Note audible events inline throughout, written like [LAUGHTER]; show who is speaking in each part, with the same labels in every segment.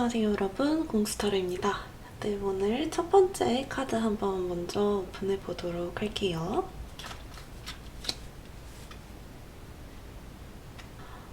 Speaker 1: 안녕하세요 여러분. 공스타르입니다. 네 오늘 첫 번째 카드 한번 먼저 오픈해 보도록 할게요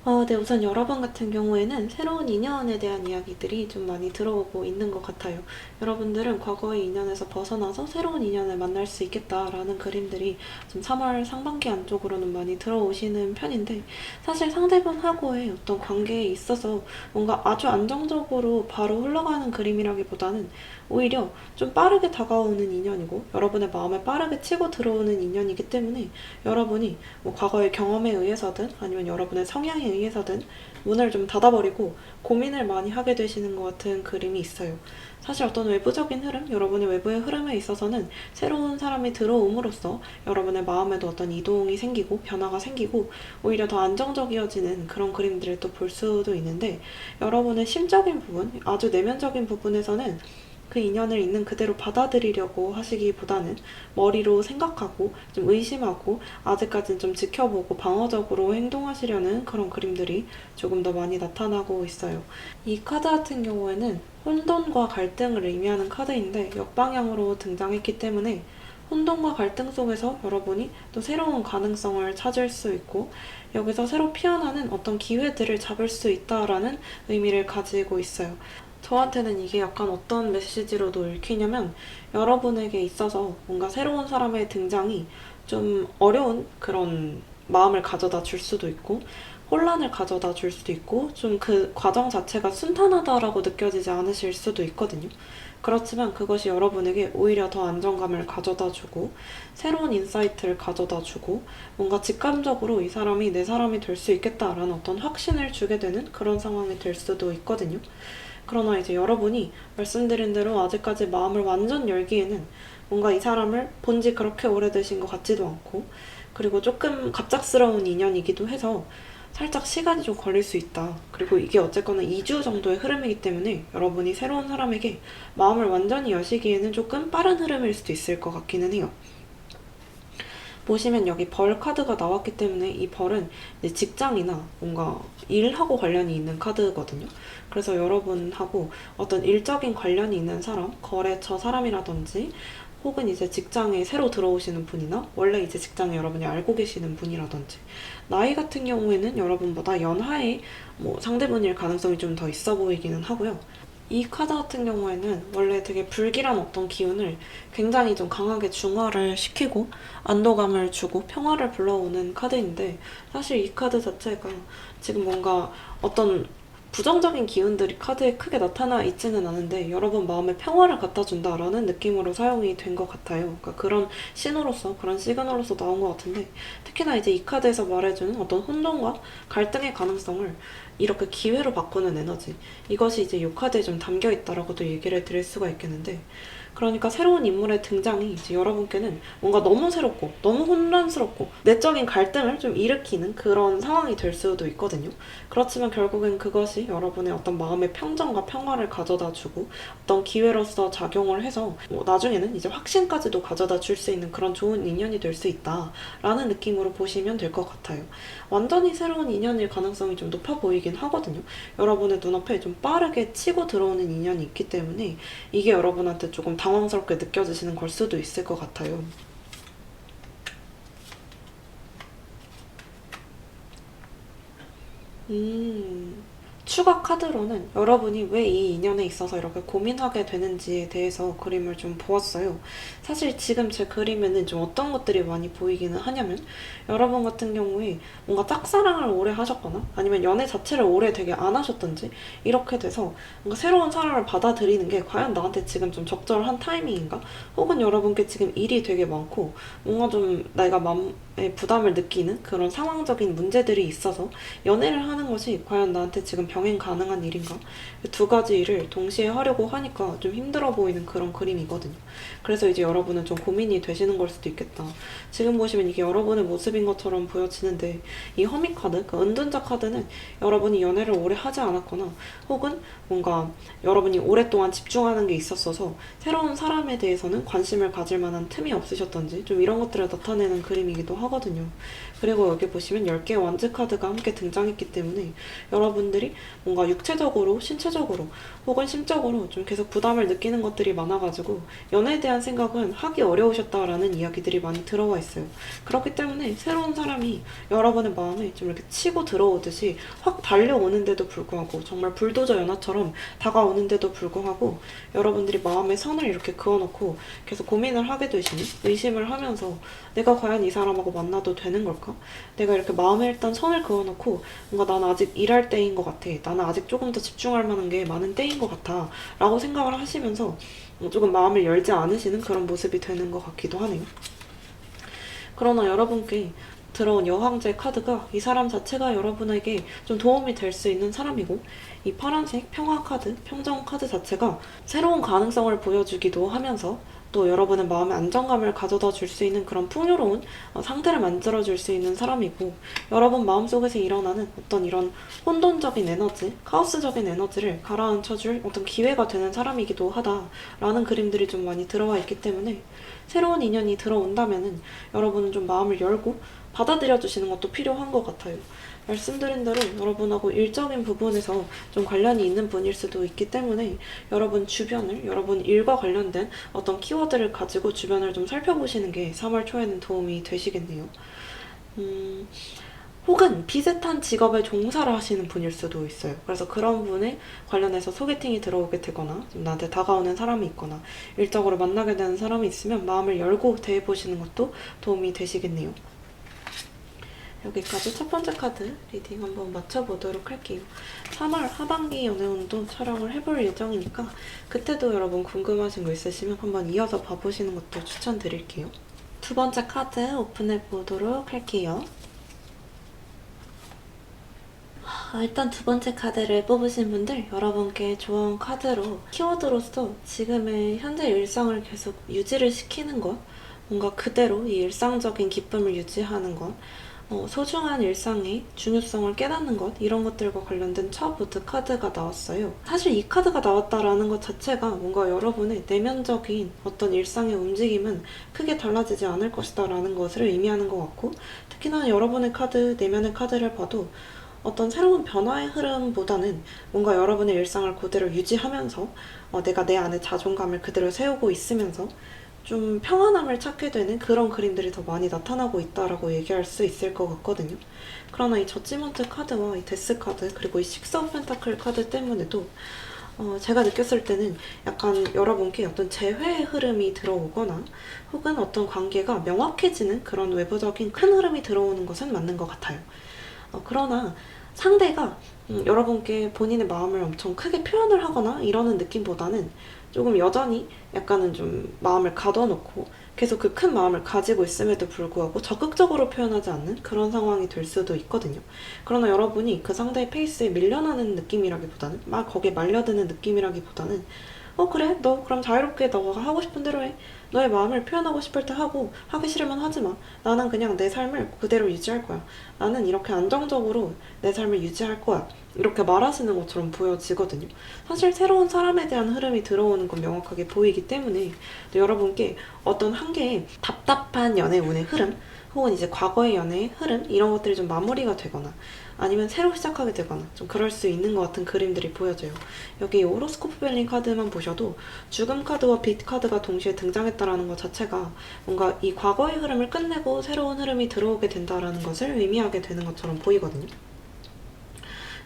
Speaker 1: 어, 네, 우선 여러분 같은 경우에는 새로운 인연에 대한 이야기들이 좀 많이 들어오고 있는 것 같아요. 여러분들은 과거의 인연에서 벗어나서 새로운 인연을 만날 수 있겠다라는 그림들이 좀 3월 상반기 안쪽으로는 많이 들어오시는 편인데, 사실 상대방하고의 어떤 관계에 있어서 뭔가 아주 안정적으로 바로 흘러가는 그림이라기보다는 오히려 좀 빠르게 다가오는 인연이고, 여러분의 마음에 빠르게 치고 들어오는 인연이기 때문에 여러분이 뭐 과거의 경험에 의해서든 아니면 여러분의 성향에 의해서든 문을 좀 닫아버리고 고민을 많이 하게 되시는 것 같은 그림이 있어요. 사실 어떤 외부적인 흐름, 여러분의 외부의 흐름에 있어서는 새로운 사람이 들어옴으로써 여러분의 마음에도 어떤 이동이 생기고 변화가 생기고 오히려 더 안정적이어지는 그런 그림들을 또 볼 수도 있는데 여러분의 심적인 부분, 아주 내면적인 부분에서는 그 인연을 있는 그대로 받아들이려고 하시기보다는 머리로 생각하고 좀 의심하고 아직까진 좀 지켜보고 방어적으로 행동하시려는 그런 그림들이 조금 더 많이 나타나고 있어요. 이 카드 같은 경우에는 혼돈과 갈등을 의미하는 카드인데 역방향으로 등장했기 때문에 혼돈과 갈등 속에서 여러분이 또 새로운 가능성을 찾을 수 있고 여기서 새로 피어나는 어떤 기회들을 잡을 수 있다라는 의미를 가지고 있어요. 저한테는 이게 약간 어떤 메시지로도 읽히냐면 여러분에게 있어서 뭔가 새로운 사람의 등장이 좀 어려운 그런 마음을 가져다 줄 수도 있고 혼란을 가져다 줄 수도 있고 좀 그 과정 자체가 순탄하다라고 느껴지지 않으실 수도 있거든요. 그렇지만 그것이 여러분에게 오히려 더 안정감을 가져다 주고 새로운 인사이트를 가져다 주고 뭔가 직감적으로 이 사람이 내 사람이 될 수 있겠다라는 어떤 확신을 주게 되는 그런 상황이 될 수도 있거든요. 그러나 이제 여러분이 말씀드린 대로 아직까지 마음을 완전 열기에는 뭔가 이 사람을 본 지 그렇게 오래되신 것 같지도 않고 그리고 조금 갑작스러운 인연이기도 해서 살짝 시간이 좀 걸릴 수 있다. 그리고 이게 어쨌거나 2주 정도의 흐름이기 때문에 여러분이 새로운 사람에게 마음을 완전히 여시기에는 조금 빠른 흐름일 수도 있을 것 같기는 해요. 보시면 여기 벌 카드가 나왔기 때문에 이 벌은 직장이나 뭔가 일하고 관련이 있는 카드거든요. 그래서 여러분하고 어떤 일적인 관련이 있는 사람, 거래처 사람이라든지 혹은 이제 직장에 새로 들어오시는 분이나 원래 이제 직장에 여러분이 알고 계시는 분이라든지 나이 같은 경우에는 여러분보다 연하의 뭐 상대분일 가능성이 좀 더 있어 보이기는 하고요. 이 카드 같은 경우에는 원래 되게 불길한 어떤 기운을 굉장히 좀 강하게 중화를 시키고 안도감을 주고 평화를 불러오는 카드인데 사실 이 카드 자체가 지금 뭔가 어떤 부정적인 기운들이 카드에 크게 나타나 있지는 않은데 여러분 마음에 평화를 갖다 준다라는 느낌으로 사용이 된 것 같아요. 그러니까 그런 신호로서 그런 시그널로서 나온 것 같은데 특히나 이제 이 카드에서 말해주는 어떤 혼돈과 갈등의 가능성을 이렇게 기회로 바꾸는 에너지 이것이 이제 이 카드에 좀 담겨 있다라고도 얘기를 드릴 수가 있겠는데 그러니까 새로운 인물의 등장이 이제 여러분께는 뭔가 너무 새롭고 너무 혼란스럽고 내적인 갈등을 좀 일으키는 그런 상황이 될 수도 있거든요. 그렇지만 결국엔 그것이 여러분의 어떤 마음의 평정과 평화를 가져다 주고 어떤 기회로서 작용을 해서 뭐 나중에는 이제 확신까지도 가져다 줄 수 있는 그런 좋은 인연이 될 수 있다라는 느낌으로 보시면 될 것 같아요. 완전히 새로운 인연일 가능성이 좀 높아 보이긴 하거든요. 여러분의 눈앞에 좀 빠르게 치고 들어오는 인연이 있기 때문에 이게 여러분한테 조금 당황스럽게 느껴지시는 걸 수도 있을 것 같아요. 음, 추가 카드로는 여러분이 왜 이 인연에 있어서 이렇게 고민하게 되는지에 대해서 그림을 좀 보았어요. 사실 지금 제 그림에는 좀 어떤 것들이 많이 보이기는 하냐면 여러분 같은 경우에 뭔가 짝사랑을 오래 하셨거나 아니면 연애 자체를 오래 되게 안 하셨던지 이렇게 돼서 뭔가 새로운 사람을 받아들이는 게 과연 나한테 지금 좀 적절한 타이밍인가? 혹은 여러분께 지금 일이 되게 많고 뭔가 좀 내가 마음에 부담을 느끼는 그런 상황적인 문제들이 있어서 연애를 하는 것이 과연 나한테 지금 병행 가능한 일인가? 두 가지 일을 동시에 하려고 하니까 좀 힘들어 보이는 그런 그림이거든요. 그래서 이제 여러분은 좀 고민이 되시는 걸 수도 있겠다. 지금 보시면 이게 여러분의 모습인 것처럼 보여지는데 이 허미 카드, 그 은둔자 카드는 여러분이 연애를 오래 하지 않았거나 혹은 뭔가 여러분이 오랫동안 집중하는 게 있었어서 새로운 사람에 대해서는 관심을 가질 만한 틈이 없으셨던지 좀 이런 것들을 나타내는 그림이기도 하거든요. 그리고 여기 보시면 10개의 완즈 카드가 함께 등장했기 때문에 여러분들이 뭔가 육체적으로, 신체적으로 혹은 심적으로 좀 계속 부담을 느끼는 것들이 많아가지고 연애에 대한 생각은 하기 어려우셨다라는 이야기들이 많이 들어와 있어요. 그렇기 때문에 새로운 사람이 여러분의 마음에 좀 이렇게 치고 들어오듯이 확 달려오는데도 불구하고 정말 불도저 연하처럼 다가오는데도 불구하고 여러분들이 마음에 선을 이렇게 그어놓고 계속 고민을 하게 되시니 의심을 하면서 내가 과연 이 사람하고 만나도 되는 걸까? 내가 이렇게 마음에 일단 선을 그어놓고 뭔가 나는 아직 일할 때인 것 같아. 나는 아직 조금 더 집중할 만한 게 많은 때인 것 같아. 라고 생각을 하시면서 조금 마음을 열지 않으시는 그런 모습이 되는 것 같기도 하네요. 그러나 여러분께 들어온 여왕제 카드가 이 사람 자체가 여러분에게 좀 도움이 될 수 있는 사람이고 이 파란색 평화 카드, 평정 카드 자체가 새로운 가능성을 보여주기도 하면서 또 여러분의 마음에 안정감을 가져다 줄 수 있는 그런 풍요로운 어, 상태를 만들어 줄 수 있는 사람이고 여러분 마음속에서 일어나는 어떤 이런 혼돈적인 에너지, 카오스적인 에너지를 가라앉혀 줄 어떤 기회가 되는 사람이기도 하다라는 그림들이 좀 많이 들어와 있기 때문에 새로운 인연이 들어온다면은 여러분은 좀 마음을 열고 받아들여 주시는 것도 필요한 것 같아요. 말씀드린 대로 여러분하고 일적인 부분에서 좀 관련이 있는 분일 수도 있기 때문에 여러분 주변을 여러분 일과 관련된 어떤 키워드를 가지고 주변을 좀 살펴보시는 게 3월 초에는 도움이 되시겠네요. 음, 혹은 비슷한 직업에 종사를 하시는 분일 수도 있어요. 그래서 그런 분에 관련해서 소개팅이 들어오게 되거나 좀 나한테 다가오는 사람이 있거나 일적으로 만나게 되는 사람이 있으면 마음을 열고 대해보시는 것도 도움이 되시겠네요. 여기까지 첫 번째 카드 리딩 한번 맞춰보도록 할게요. 3월 하반기 연애운도 촬영을 해볼 예정이니까 그때도 여러분 궁금하신 거 있으시면 한번 이어서 봐보시는 것도 추천드릴게요. 두 번째 카드 오픈해 보도록 할게요. 아, 일단 두 번째 카드를 뽑으신 분들 여러분께 좋은 카드로 키워드로서 지금의 현재 일상을 계속 유지를 시키는 것 뭔가 그대로 이 일상적인 기쁨을 유지하는 것 어, 소중한 일상의 중요성을 깨닫는 것 이런 것들과 관련된 첫 보드 카드가 나왔어요. 사실 이 카드가 나왔다라는 것 자체가 뭔가 여러분의 내면적인 어떤 일상의 움직임은 크게 달라지지 않을 것이다 라는 것을 의미하는 것 같고 특히나 여러분의 카드 내면의 카드를 봐도 어떤 새로운 변화의 흐름보다는 뭔가 여러분의 일상을 그대로 유지하면서 어, 내가 내 안에 자존감을 그대로 세우고 있으면서 좀 평안함을 찾게 되는 그런 그림들이 더 많이 나타나고 있다라고 얘기할 수 있을 것 같거든요. 그러나 이 저지먼트 카드와 이 데스 카드 그리고 이 식스 오브 펜타클 카드 때문에도 어, 제가 느꼈을 때는 약간 여러분께 어떤 재회의 흐름이 들어오거나 혹은 어떤 관계가 명확해지는 그런 외부적인 큰 흐름이 들어오는 것은 맞는 것 같아요. 어, 그러나 상대가 음, 여러분께 본인의 마음을 엄청 크게 표현을 하거나 이러는 느낌보다는 조금 여전히 약간은 좀 마음을 가둬놓고 계속 그 큰 마음을 가지고 있음에도 불구하고 적극적으로 표현하지 않는 그런 상황이 될 수도 있거든요. 그러나 여러분이 그 상대의 페이스에 밀려나는 느낌이라기보다는 막 거기에 말려드는 느낌이라기보다는 어 그래 너 그럼 자유롭게 너가 하고 싶은 대로 해 너의 마음을 표현하고 싶을 때 하고 하기 싫으면 하지 마. 나는 그냥 내 삶을 그대로 유지할 거야. 나는 이렇게 안정적으로 내 삶을 유지할 거야. 이렇게 말하시는 것처럼 보여지거든요. 사실 새로운 사람에 대한 흐름이 들어오는 건 명확하게 보이기 때문에 여러분께 어떤 한 개의 답답한 연애 운의 흐름 혹은 이제 과거의 연애의 흐름 이런 것들이 좀 마무리가 되거나 아니면 새로 시작하게 되거나 좀 그럴 수 있는 것 같은 그림들이 보여져요. 여기 오로스코프 벨링 카드만 보셔도 죽음 카드와 빛 카드가 동시에 등장했다라는 것 자체가 뭔가 이 과거의 흐름을 끝내고 새로운 흐름이 들어오게 된다라는 것을 의미하게 되는 것처럼 보이거든요.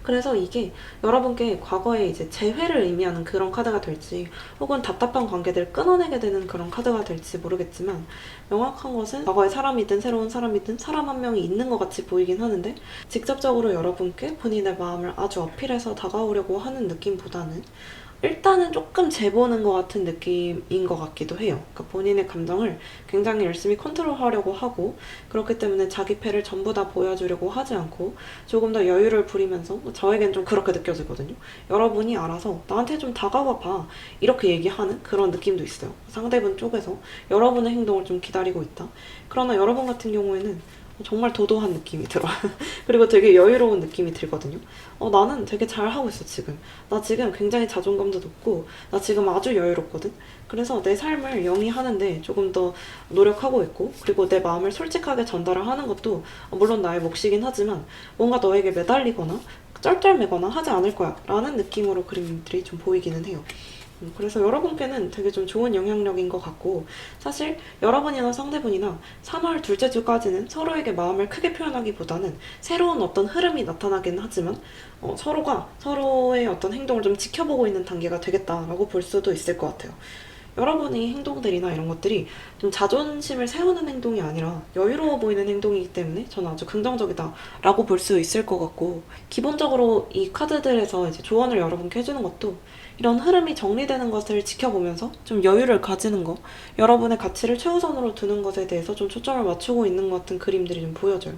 Speaker 1: 그래서 이게 여러분께 과거에 이제 재회를 의미하는 그런 카드가 될지 혹은 답답한 관계들을 끊어내게 되는 그런 카드가 될지 모르겠지만 명확한 것은 과거의 사람이든 새로운 사람이든 사람 한 명이 있는 것 같이 보이긴 하는데 직접적으로 여러분께 본인의 마음을 아주 어필해서 다가오려고 하는 느낌보다는 일단은 조금 재보는 것 같은 느낌인 것 같기도 해요. 그러니까 본인의 감정을 굉장히 열심히 컨트롤하려고 하고 그렇기 때문에 자기 패를 전부 다 보여주려고 하지 않고 조금 더 여유를 부리면서 저에겐 좀 그렇게 느껴지거든요. 여러분이 알아서 나한테 좀 다가와 봐 이렇게 얘기하는 그런 느낌도 있어요. 상대분 쪽에서 여러분의 행동을 좀 기다리고 있다. 그러나 여러분 같은 경우에는 정말 도도한 느낌이 들어요. [LAUGHS] 그리고 되게 여유로운 느낌이 들거든요. 어, 나는 되게 잘하고 있어, 지금. 나 지금 굉장히 자존감도 높고, 나 지금 아주 여유롭거든? 그래서 내 삶을 영위하는데 조금 더 노력하고 있고, 그리고 내 마음을 솔직하게 전달을 하는 것도, 어, 물론 나의 몫이긴 하지만, 뭔가 너에게 매달리거나, 쩔쩔매거나 하지 않을 거야 라는 느낌으로 그림들이 좀 보이기는 해요. 음, 그래서 여러분께는 되게 좀 좋은 영향력인 것 같고 사실 여러분이나 상대분이나 3월 둘째 주까지는 서로에게 마음을 크게 표현하기보다는 새로운 어떤 흐름이 나타나긴 하지만 어, 서로가 서로의 어떤 행동을 좀 지켜보고 있는 단계가 되겠다라고 볼 수도 있을 것 같아요. 여러분의 행동들이나 이런 것들이 좀 자존심을 세우는 행동이 아니라 여유로워 보이는 행동이기 때문에 저는 아주 긍정적이다라고 볼 수 있을 것 같고 기본적으로 이 카드들에서 이제 조언을 여러분께 해주는 것도 이런 흐름이 정리되는 것을 지켜보면서 좀 여유를 가지는 거, 여러분의 가치를 최우선으로 두는 것에 대해서 좀 초점을 맞추고 있는 것 같은 그림들이 좀 보여져요.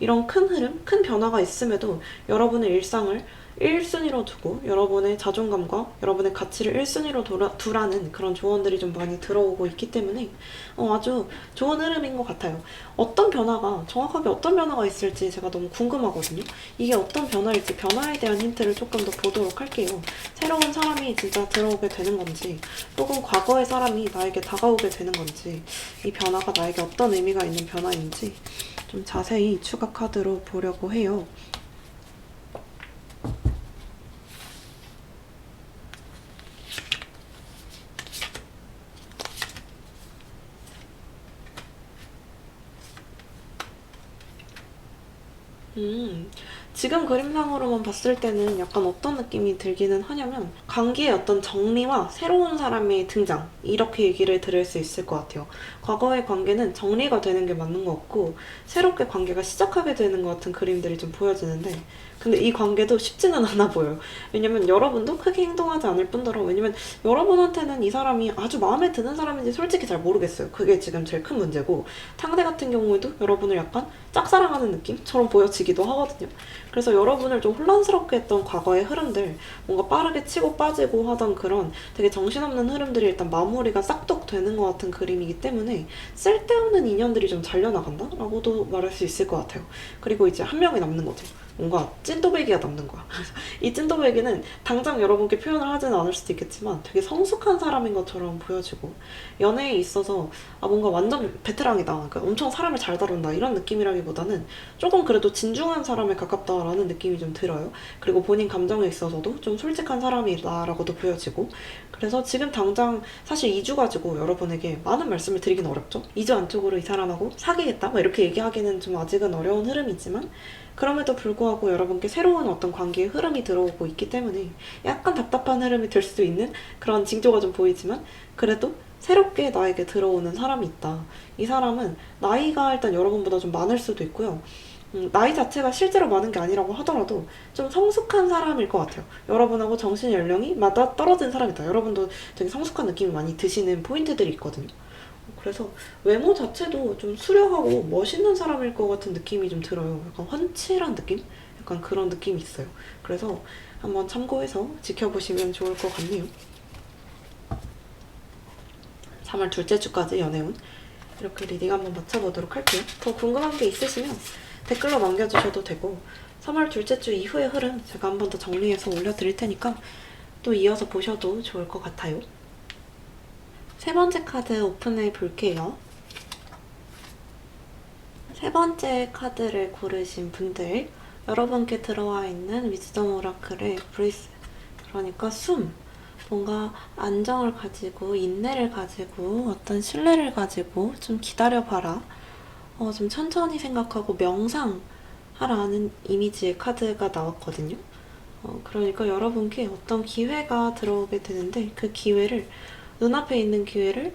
Speaker 1: 이런 큰 흐름, 큰 변화가 있음에도 여러분의 일상을 1순위로 두고 여러분의 자존감과 여러분의 가치를 1순위로 돌아, 두라는 그런 조언들이 좀 많이 들어오고 있기 때문에 어, 아주 좋은 흐름인 것 같아요. 어떤 변화가, 정확하게 어떤 변화가 있을지 제가 너무 궁금하거든요. 이게 어떤 변화일지 변화에 대한 힌트를 조금 더 보도록 할게요. 새로운 사람이 진짜 들어오게 되는 건지 혹은 과거의 사람이 나에게 다가오게 되는 건지 이 변화가 나에게 어떤 의미가 있는 변화인지 좀 자세히 추가 카드로 보려고 해요. 음, 지금 그림상으로만 봤을 때는 약간 어떤 느낌이 들기는 하냐면 관계의 어떤 정리와 새로운 사람의 등장 이렇게 얘기를 드릴 수 있을 것 같아요. 과거의 관계는 정리가 되는 게 맞는 것 같고 새롭게 관계가 시작하게 되는 것 같은 그림들이 좀 보여지는데 근데 이 관계도 쉽지는 않아 보여요. 왜냐면 여러분도 크게 행동하지 않을 뿐더러 왜냐면 여러분한테는 이 사람이 아주 마음에 드는 사람인지 솔직히 잘 모르겠어요. 그게 지금 제일 큰 문제고 상대 같은 경우에도 여러분을 약간 짝사랑하는 느낌처럼 보여지기도 하거든요. 그래서 여러분을 좀 혼란스럽게 했던 과거의 흐름들 뭔가 빠르게 치고 빠지고 하던 그런 되게 정신없는 흐름들이 일단 마무리가 싹둑 되는 것 같은 그림이기 때문에 쓸데없는 인연들이 좀 잘려나간다? 라고도 말할 수 있을 것 같아요. 그리고 이제 한 명이 남는 거죠. 뭔가 찐또배기가 남는 거야. 이 찐또배기는 당장 여러분께 표현을 하지는 않을 수도 있겠지만 되게 성숙한 사람인 것처럼 보여지고 연애에 있어서 아 뭔가 완전 베테랑이다. 그러니까 엄청 사람을 잘 다룬다 이런 느낌이라기보다는 조금 그래도 진중한 사람에 가깝다라는 느낌이 좀 들어요. 그리고 본인 감정에 있어서도 좀 솔직한 사람이다라고도 보여지고 그래서 지금 당장 사실 2주 가지고 여러분에게 많은 말씀을 드리긴 어렵죠. 2주 안쪽으로 이 사람하고 사귀겠다 뭐 이렇게 얘기하기는 좀 아직은 어려운 흐름이지만 그럼에도 불구하고 여러분께 새로운 어떤 관계의 흐름이 들어오고 있기 때문에 약간 답답한 흐름이 될 수도 있는 그런 징조가 좀 보이지만 그래도 새롭게 나에게 들어오는 사람이 있다. 이 사람은 나이가 일단 여러분보다 좀 많을 수도 있고요. 음, 나이 자체가 실제로 많은 게 아니라고 하더라도 좀 성숙한 사람일 것 같아요. 여러분하고 정신 연령이 맞아 떨어진 사람이다. 여러분도 되게 성숙한 느낌이 많이 드시는 포인트들이 있거든요. 그래서 외모 자체도 좀 수려하고 멋있는 사람일 것 같은 느낌이 좀 들어요. 약간 훤칠한 느낌? 약간 그런 느낌이 있어요. 그래서 한번 참고해서 지켜보시면 좋을 것 같네요. 3월 둘째 주까지 연애운 이렇게 리딩 한번 맞춰보도록 할게요. 더 궁금한 게 있으시면 댓글로 남겨주셔도 되고 3월 둘째 주 이후의 흐름 제가 한번 더 정리해서 올려드릴 테니까 또 이어서 보셔도 좋을 것 같아요. 세 번째 카드 오픈해 볼게요. 세 번째 카드를 고르신 분들 여러분께 들어와 있는 위즈덤 오라클의 브리스 그러니까 숨 뭔가 안정을 가지고 인내를 가지고 어떤 신뢰를 가지고 좀 기다려봐라 어, 좀 천천히 생각하고 명상하라는 이미지의 카드가 나왔거든요. 어, 그러니까 여러분께 어떤 기회가 들어오게 되는데 그 기회를 눈앞에 있는 기회를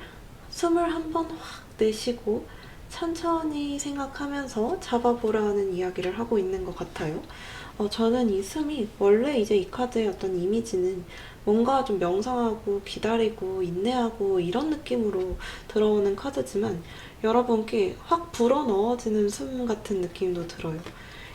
Speaker 1: 숨을 한 번 확 내쉬고 천천히 생각하면서 잡아보라는 이야기를 하고 있는 것 같아요. 어, 저는 이 숨이 원래 이제 이 카드의 어떤 이미지는 뭔가 좀 명상하고 기다리고 인내하고 이런 느낌으로 들어오는 카드지만 여러분께 확 불어 넣어지는 숨 같은 느낌도 들어요.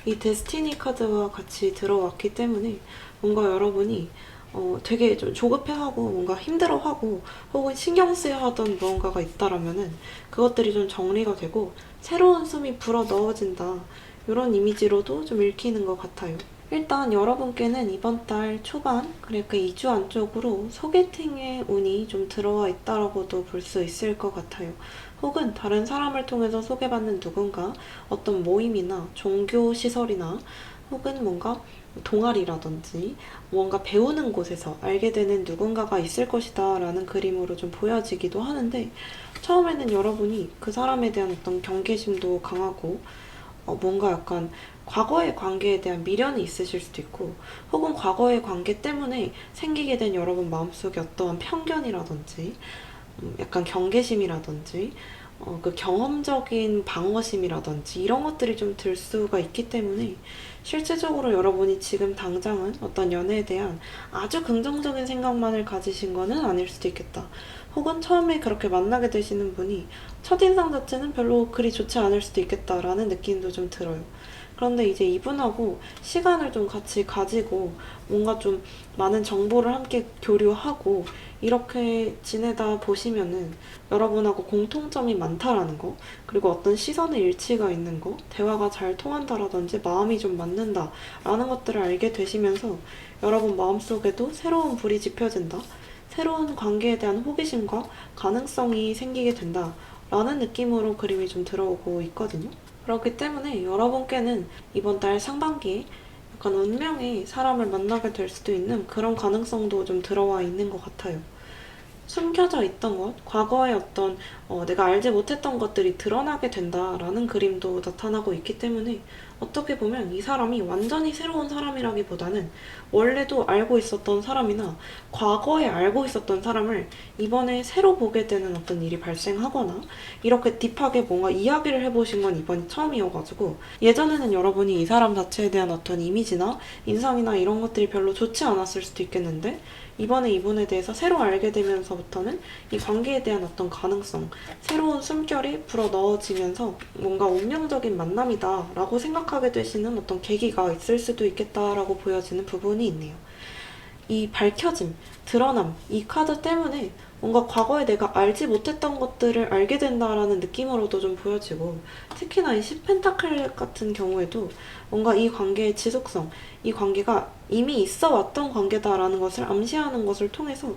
Speaker 1: 이 데스티니 카드와 같이 들어왔기 때문에 뭔가 여러분이 어, 되게 좀 조급해하고 뭔가 힘들어하고 혹은 신경 쓰여하던 무언가가 있다라면은 그것들이 좀 정리가 되고 새로운 숨이 불어 넣어진다 이런 이미지로도 좀 읽히는 것 같아요. 일단 여러분께는 이번 달 초반 그러니까 2주 안쪽으로 소개팅의 운이 좀 들어와 있다라고도 볼 수 있을 것 같아요. 혹은 다른 사람을 통해서 소개받는 누군가 어떤 모임이나 종교 시설이나 혹은 뭔가 동아리라든지 뭔가 배우는 곳에서 알게 되는 누군가가 있을 것이다 라는 그림으로 좀 보여지기도 하는데 처음에는 여러분이 그 사람에 대한 어떤 경계심도 강하고 어, 뭔가 약간 과거의 관계에 대한 미련이 있으실 수도 있고 혹은 과거의 관계 때문에 생기게 된 여러분 마음속에 어떠한 편견이라든지 음, 약간 경계심이라든지 어, 그 경험적인 방어심이라든지 이런 것들이 좀 들 수가 있기 때문에 실제적으로 여러분이 지금 당장은 어떤 연애에 대한 아주 긍정적인 생각만을 가지신 거는 아닐 수도 있겠다. 혹은 처음에 그렇게 만나게 되시는 분이 첫인상 자체는 별로 그리 좋지 않을 수도 있겠다라는 느낌도 좀 들어요. 그런데 이제 이분하고 시간을 좀 같이 가지고 뭔가 좀 많은 정보를 함께 교류하고 이렇게 지내다 보시면은 여러분하고 공통점이 많다라는 거, 그리고 어떤 시선의 일치가 있는 거, 대화가 잘 통한다라든지 마음이 좀 맞는다라는 것들을 알게 되시면서 여러분 마음속에도 새로운 불이 지펴진다. 새로운 관계에 대한 호기심과 가능성이 생기게 된다라는 느낌으로 그림이 좀 들어오고 있거든요. 그렇기 때문에 여러분께는 이번 달 상반기에 약간 운명의 사람을 만나게 될 수도 있는 그런 가능성도 좀 들어와 있는 것 같아요. 숨겨져 있던 것, 과거의 어떤 어, 내가 알지 못했던 것들이 드러나게 된다라는 그림도 나타나고 있기 때문에 어떻게 보면 이 사람이 완전히 새로운 사람이라기보다는 원래도 알고 있었던 사람이나 과거에 알고 있었던 사람을 이번에 새로 보게 되는 어떤 일이 발생하거나 이렇게 딥하게 뭔가 이야기를 해보신 건 이번이 처음이어가지고 예전에는 여러분이 이 사람 자체에 대한 어떤 이미지나 인상이나 이런 것들이 별로 좋지 않았을 수도 있겠는데 이번에 이분에 대해서 새로 알게 되면서부터는 이 관계에 대한 어떤 가능성, 새로운 숨결이 불어 넣어지면서 뭔가 운명적인 만남이다 라고 생각하게 되시는 어떤 계기가 있을 수도 있겠다라고 보여지는 부분이 있네요. 이 밝혀짐, 드러남, 이 카드 때문에 뭔가 과거에 내가 알지 못했던 것들을 알게 된다라는 느낌으로도 좀 보여지고 특히나 이 10펜타클 같은 경우에도 뭔가 이 관계의 지속성, 이 관계가 이미 있어 왔던 관계다라는 것을 암시하는 것을 통해서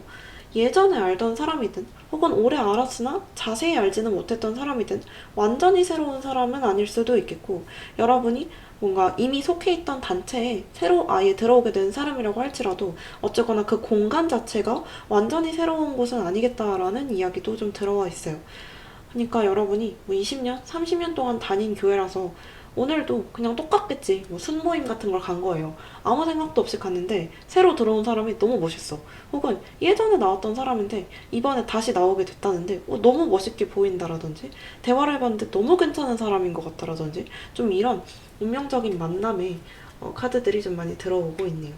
Speaker 1: 예전에 알던 사람이든 혹은 오래 알았으나 자세히 알지는 못했던 사람이든 완전히 새로운 사람은 아닐 수도 있겠고 여러분이 뭔가 이미 속해 있던 단체에 새로 아예 들어오게 된 사람이라고 할지라도 어쨌거나 그 공간 자체가 완전히 새로운 곳은 아니겠다라는 이야기도 좀 들어와 있어요. 그러니까 여러분이 뭐 20년, 30년 동안 다닌 교회라서 오늘도 그냥 똑같겠지. 뭐 순모임 같은 걸 간 거예요. 아무 생각도 없이 갔는데 새로 들어온 사람이 너무 멋있어. 혹은 예전에 나왔던 사람인데 이번에 다시 나오게 됐다는데 어, 너무 멋있게 보인다라든지 대화를 해봤는데 너무 괜찮은 사람인 것 같다라든지 좀 이런 운명적인 만남의 어, 카드들이 좀 많이 들어오고 있네요.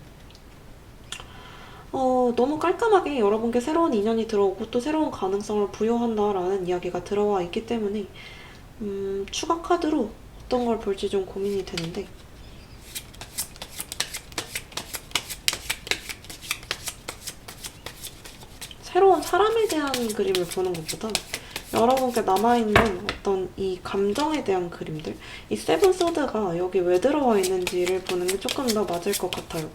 Speaker 1: 어, 너무 깔끔하게 여러분께 새로운 인연이 들어오고 또 새로운 가능성을 부여한다라는 이야기가 들어와 있기 때문에 음, 추가 카드로 어떤 걸 볼지 좀 고민이 되는데 새로운 사람에 대한 그림을 보는 것보다 여러분께 남아있는 어떤 이 감정에 대한 그림들 이 세븐 소드가 여기 왜 들어와 있는지를 보는 게 조금 더 맞을 것 같아요.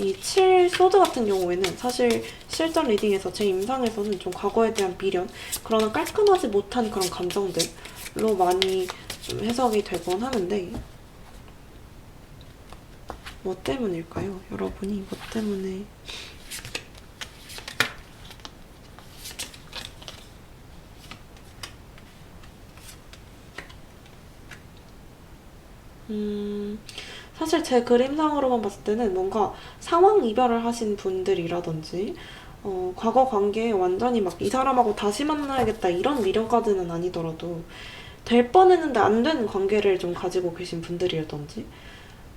Speaker 1: 이 7 소드 같은 경우에는 사실 실전 리딩에서 제 임상에서는 좀 과거에 대한 미련 그런 깔끔하지 못한 그런 감정들로 많이 좀 해석이 되곤 하는데 뭐 때문일까요? 여러분이 뭐 때문에 음, 사실 제 그림상으로만 봤을 때는 뭔가 상황 이별을 하신 분들이라든지, 어, 과거 관계에 완전히 막 이 사람하고 다시 만나야겠다 이런 미련까지는 아니더라도 될 뻔했는데 안 되는 관계를 좀 가지고 계신 분들이라든지,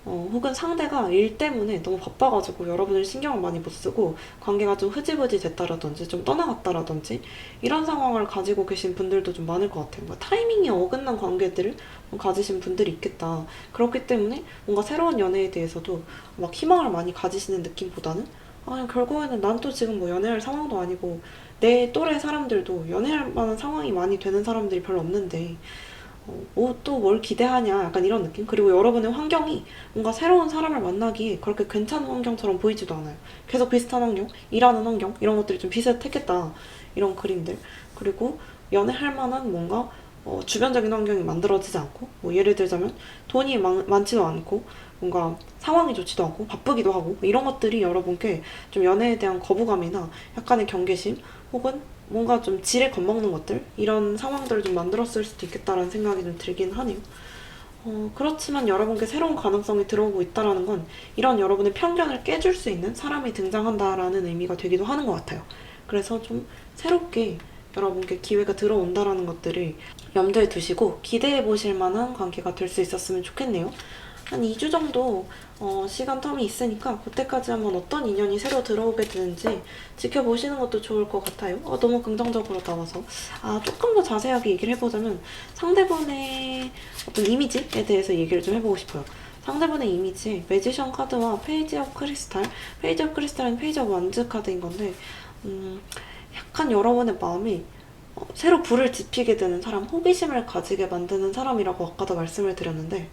Speaker 1: 어, 혹은 상대가 일 때문에 너무 바빠가지고 여러분을 신경을 많이 못 쓰고 관계가 좀 흐지부지 됐다라든지 좀 떠나갔다라든지 이런 상황을 가지고 계신 분들도 좀 많을 것 같아요. 뭔가 타이밍이 어긋난 관계들을 가지신 분들이 있겠다. 그렇기 때문에 뭔가 새로운 연애에 대해서도 막 희망을 많이 가지시는 느낌보다는 아, 결국에는 난 또 지금 뭐 연애할 상황도 아니고 내 또래 사람들도 연애할 만한 상황이 많이 되는 사람들이 별로 없는데 어, 뭐또뭘 기대하냐 약간 이런 느낌? 그리고 여러분의 환경이 뭔가 새로운 사람을 만나기에 그렇게 괜찮은 환경처럼 보이지도 않아요. 계속 비슷한 환경 일하는 환경 이런 것들이 좀 비슷했겠다 이런 그림들. 그리고 연애할 만한 뭔가 어, 주변적인 환경이 만들어지지 않고 뭐 예를 들자면 돈이 많, 많지도 않고 뭔가 상황이 좋지도 않고 바쁘기도 하고 뭐 이런 것들이 여러분께 좀 연애에 대한 거부감이나 약간의 경계심 혹은 뭔가 좀 지레 겁먹는 것들 이런 상황들을 좀 만들었을 수도 있겠다라는 생각이 좀 들긴 하네요. 어, 그렇지만 여러분께 새로운 가능성이 들어오고 있다라는 건 이런 여러분의 편견을 깨줄 수 있는 사람이 등장한다라는 의미가 되기도 하는 것 같아요. 그래서 좀 새롭게 여러분께 기회가 들어온다라는 것들을 염두에 두시고 기대해 보실 만한 관계가 될 수 있었으면 좋겠네요. 한 2주 정도 어, 시간 텀이 있으니까 그때까지 한번 어떤 인연이 새로 들어오게 되는지 지켜보시는 것도 좋을 것 같아요. 어, 너무 긍정적으로 나와서. 아, 조금 더 자세하게 얘기를 해보자면 상대방의 어떤 이미지에 대해서 얘기를 좀 해보고 싶어요. 상대방의 이미지, 매지션 카드와 페이지 업 크리스탈. 페이지 업 크리스탈은 페이지 업 완즈 카드인 건데, 음, 약간 여러분의 마음이 어, 새로 불을 지피게 되는 사람, 호기심을 가지게 만드는 사람이라고 아까도 말씀을 드렸는데,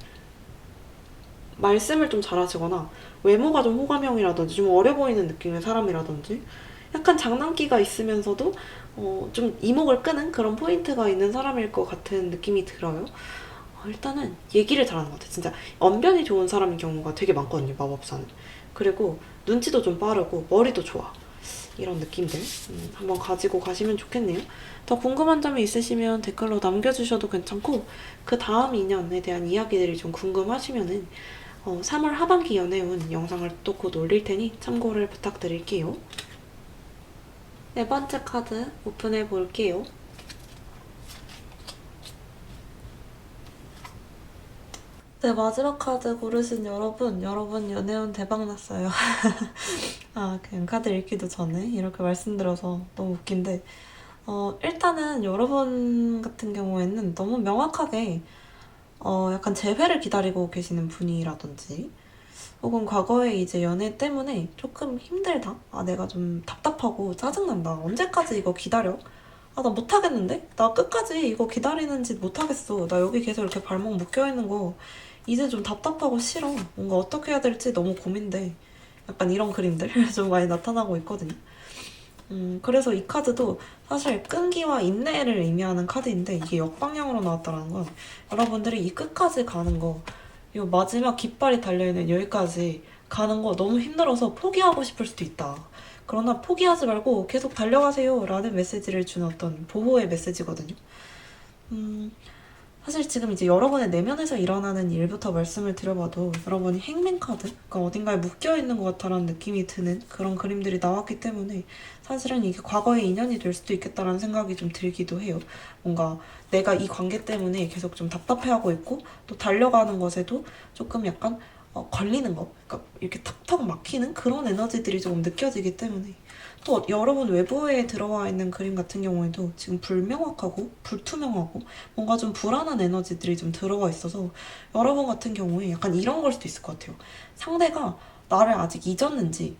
Speaker 1: 말씀을 좀 잘하시거나 외모가 좀 호감형이라든지 좀 어려 보이는 느낌의 사람이라든지 약간 장난기가 있으면서도 어, 좀 이목을 끄는 그런 포인트가 있는 사람일 것 같은 느낌이 들어요. 어, 일단은 얘기를 잘하는 것 같아요. 진짜 언변이 좋은 사람인 경우가 되게 많거든요, 마법사는. 그리고 눈치도 좀 빠르고 머리도 좋아. 이런 느낌들 음, 한번 가지고 가시면 좋겠네요. 더 궁금한 점이 있으시면 댓글로 남겨주셔도 괜찮고 그 다음 인연에 대한 이야기들이 좀 궁금하시면은 어, 3월 하반기 연애운 영상을 또 곧 올릴 테니 참고를 부탁드릴게요. 네 번째 카드 오픈해 볼게요. 네, 마지막 카드 고르신 여러분, 여러분 연애운 대박 났어요. [LAUGHS] 아, 그냥 카드 읽기도 전에 이렇게 말씀드려서 너무 웃긴데, 어, 일단은 여러분 같은 경우에는 너무 명확하게, 어, 약간 재회를 기다리고 계시는 분이라든지, 혹은 과거에 이제 연애 때문에 조금 힘들다? 아, 내가 좀 답답하고 짜증난다. 언제까지 이거 기다려? 아, 나 못하겠는데? 나 끝까지 이거 기다리는지 못하겠어. 나 여기 계속 이렇게 발목 묶여있는 거 이제 좀 답답하고 싫어. 뭔가 어떻게 해야 될지 너무 고민돼. 약간 이런 그림들 [LAUGHS] 좀 많이 나타나고 있거든요. 음, 그래서 이 카드도 사실 끈기와 인내를 의미하는 카드인데 이게 역방향으로 나왔다는 건 여러분들이 이 끝까지 가는 거, 이 마지막 깃발이 달려있는 여기까지 가는 거 너무 힘들어서 포기하고 싶을 수도 있다. 그러나 포기하지 말고 계속 달려가세요 라는 메시지를 주는 어떤 보호의 메시지거든요. 음, 사실 지금 이제 여러분의 내면에서 일어나는 일부터 말씀을 드려봐도 여러분이 행맨 카드, 그러니까 어딘가에 묶여있는 것 같다라는 느낌이 드는 그런 그림들이 나왔기 때문에 사실은 이게 과거의 인연이 될 수도 있겠다라는 생각이 좀 들기도 해요. 뭔가 내가 이 관계 때문에 계속 좀 답답해하고 있고 또 달려가는 것에도 조금 약간 어, 걸리는 거, 그러니까 이렇게 턱턱 막히는 그런 에너지들이 조금 느껴지기 때문에 또 여러분 외부에 들어와 있는 그림 같은 경우에도 지금 불명확하고 불투명하고 뭔가 좀 불안한 에너지들이 좀 들어가 있어서 여러분 같은 경우에 약간 이런 걸 수도 있을 것 같아요. 상대가 나를 아직 잊었는지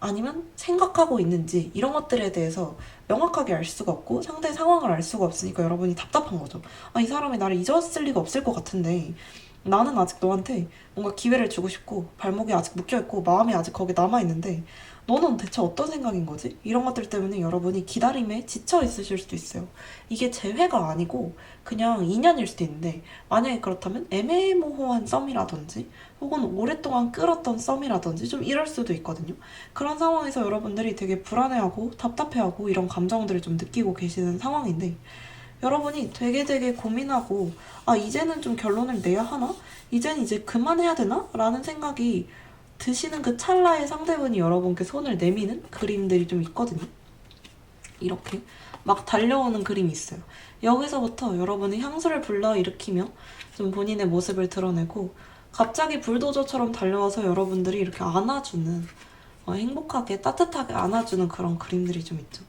Speaker 1: 아니면 생각하고 있는지 이런 것들에 대해서 명확하게 알 수가 없고 상대 상황을 알 수가 없으니까 여러분이 답답한 거죠. 아, 이 사람이 나를 잊었을 리가 없을 것 같은데 나는 아직 너한테 뭔가 기회를 주고 싶고 발목이 아직 묶여있고 마음이 아직 거기 남아있는데 너는 대체 어떤 생각인 거지? 이런 것들 때문에 여러분이 기다림에 지쳐 있으실 수도 있어요. 이게 재회가 아니고 그냥 인연일 수도 있는데 만약에 그렇다면 애매모호한 썸이라든지 혹은 오랫동안 끌었던 썸이라든지 좀 이럴 수도 있거든요. 그런 상황에서 여러분들이 되게 불안해하고 답답해하고 이런 감정들을 좀 느끼고 계시는 상황인데 여러분이 되게 되게 고민하고 아 이제는 좀 결론을 내야 하나? 이제는 이제 그만해야 되나? 라는 생각이 드시는 그 찰나에 상대분이 여러분께 손을 내미는 그림들이 좀 있거든요. 이렇게 막 달려오는 그림이 있어요. 여기서부터 여러분이 향수를 불러일으키며 좀 본인의 모습을 드러내고 갑자기 불도저처럼 달려와서 여러분들이 이렇게 안아주는 어, 행복하게 따뜻하게 안아주는 그런 그림들이 좀 있죠.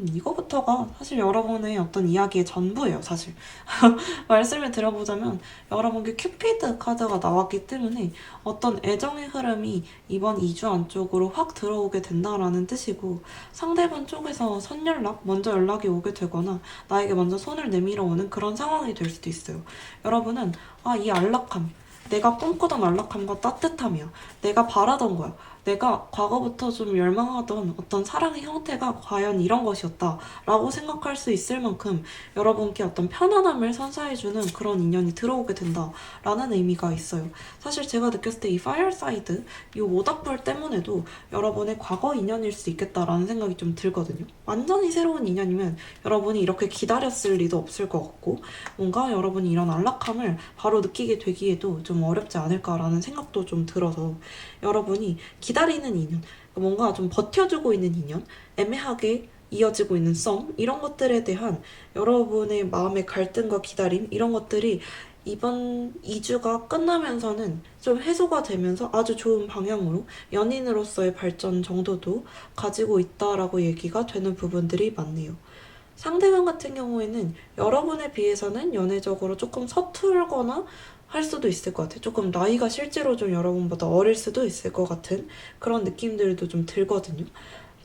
Speaker 1: 음, 이거부터가 사실 여러분의 어떤 이야기의 전부예요, 사실. [LAUGHS] 말씀을 드려보자면 여러분께 큐피드 카드가 나왔기 때문에 어떤 애정의 흐름이 이번 2주 안쪽으로 확 들어오게 된다라는 뜻이고 상대방 쪽에서 선연락, 먼저 연락이 오게 되거나 나에게 먼저 손을 내밀어 오는 그런 상황이 될 수도 있어요. 여러분은 아, 이 안락함, 내가 꿈꾸던 안락함과 따뜻함이야. 내가 바라던 거야. 내가 과거부터 좀 열망하던 어떤 사랑의 형태가 과연 이런 것이었다 라고 생각할 수 있을 만큼 여러분께 어떤 편안함을 선사해주는 그런 인연이 들어오게 된다 라는 의미가 있어요. 사실 제가 느꼈을 때 이 파이어사이드, 이 모닥불 때문에도 여러분의 과거 인연일 수 있겠다라는 생각이 좀 들거든요. 완전히 새로운 인연이면 여러분이 이렇게 기다렸을 리도 없을 것 같고 뭔가 여러분이 이런 안락함을 바로 느끼게 되기에도 좀 어렵지 않을까라는 생각도 좀 들어서 여러분이 기 다리는 인연, 뭔가 좀 버텨주고 있는 인연, 애매하게 이어지고 있는 썸, 이런 것들에 대한 여러분의 마음의 갈등과 기다림, 이런 것들이 이번 2주가 끝나면서는 좀 해소가 되면서 아주 좋은 방향으로 연인으로서의 발전 정도도 가지고 있다라고 얘기가 되는 부분들이 많네요. 상대방 같은 경우에는 여러분에 비해서는 연애적으로 조금 서툴거나 할 수도 있을 것 같아요. 조금 나이가 실제로 좀 여러분보다 어릴 수도 있을 것 같은 그런 느낌들도 좀 들거든요.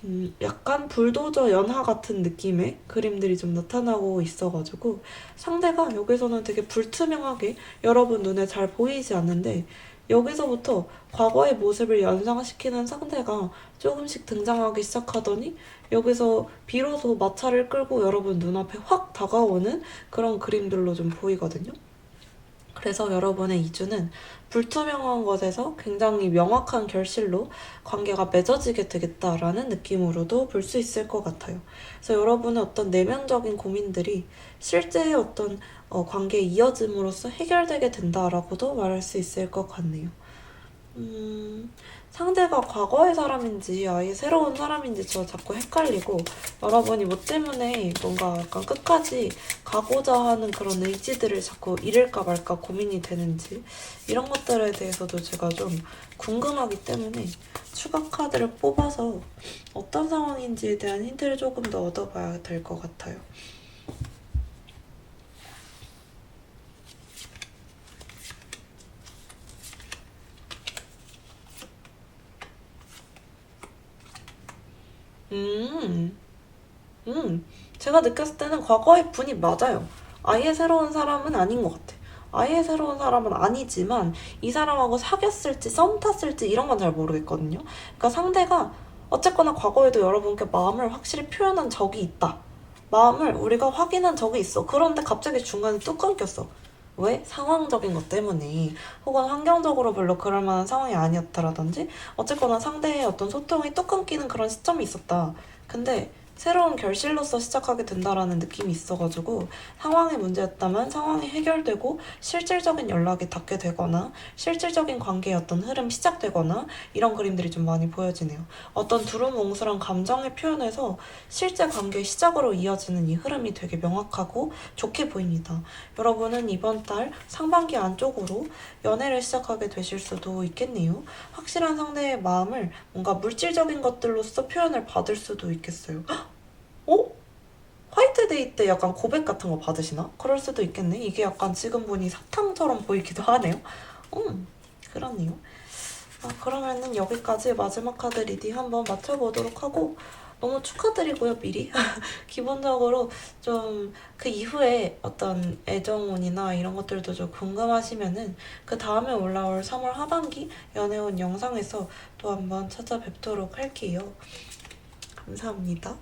Speaker 1: 음, 약간 불도저 연하 같은 느낌의 그림들이 좀 나타나고 있어가지고 상대가 여기서는 되게 불투명하게 여러분 눈에 잘 보이지 않는데 여기서부터 과거의 모습을 연상시키는 상대가 조금씩 등장하기 시작하더니 여기서 비로소 마찰을 끌고 여러분 눈앞에 확 다가오는 그런 그림들로 좀 보이거든요. 그래서 여러분의 이주는 불투명한 것에서 굉장히 명확한 결실로 관계가 맺어지게 되겠다라는 느낌으로도 볼 수 있을 것 같아요. 그래서 여러분의 어떤 내면적인 고민들이 실제의 어떤 어, 관계에 이어짐으로써 해결되게 된다라고도 말할 수 있을 것 같네요. 음, 상대가 과거의 사람인지 아예 새로운 사람인지 저 자꾸 헷갈리고 여러분이 뭐 때문에 뭔가 약간 끝까지 가고자 하는 그런 의지들을 자꾸 잃을까 말까 고민이 되는지 이런 것들에 대해서도 제가 좀 궁금하기 때문에 추가 카드를 뽑아서 어떤 상황인지에 대한 힌트를 조금 더 얻어봐야 될 것 같아요. 음, 음, 제가 느꼈을 때는 과거의 분이 맞아요. 아예 새로운 사람은 아닌 것 같아. 아예 새로운 사람은 아니지만 이 사람하고 사귀었을지 썸 탔을지 이런 건 잘 모르겠거든요. 그러니까 상대가 어쨌거나 과거에도 여러분께 마음을 확실히 표현한 적이 있다. 마음을 우리가 확인한 적이 있어. 그런데 갑자기 중간에 뚝 끊겼어. 왜? 상황적인 것 때문에 혹은 환경적으로 별로 그럴 만한 상황이 아니었다라든지 어쨌거나 상대의 어떤 소통이 뚝 끊기는 그런 시점이 있었다. 근데 새로운 결실로서 시작하게 된다라는 느낌이 있어가지고 상황의 문제였다면 상황이 해결되고 실질적인 연락이 닿게 되거나 실질적인 관계의 어떤 흐름 시작되거나 이런 그림들이 좀 많이 보여지네요. 어떤 두루뭉술한 감정의 표현에서 실제 관계의 시작으로 이어지는 이 흐름이 되게 명확하고 좋게 보입니다. 여러분은 이번 달 상반기 안쪽으로 연애를 시작하게 되실 수도 있겠네요. 확실한 상대의 마음을 뭔가 물질적인 것들로서 표현을 받을 수도 있겠어요. 헉! 어? 화이트데이 때 약간 고백 같은 거 받으시나? 그럴 수도 있겠네. 이게 약간 지금 보니 사탕처럼 보이기도 하네요. 음, 그러네요. 아, 그러면은 여기까지 마지막 카드 리딩 한번 맞춰보도록 하고 너무 축하드리고요, 미리. [LAUGHS] 기본적으로 좀 그 이후에 어떤 애정운이나 이런 것들도 좀 궁금하시면은 그 다음에 올라올 3월 하반기 연애운 영상에서 또 한번 찾아뵙도록 할게요. 감사합니다.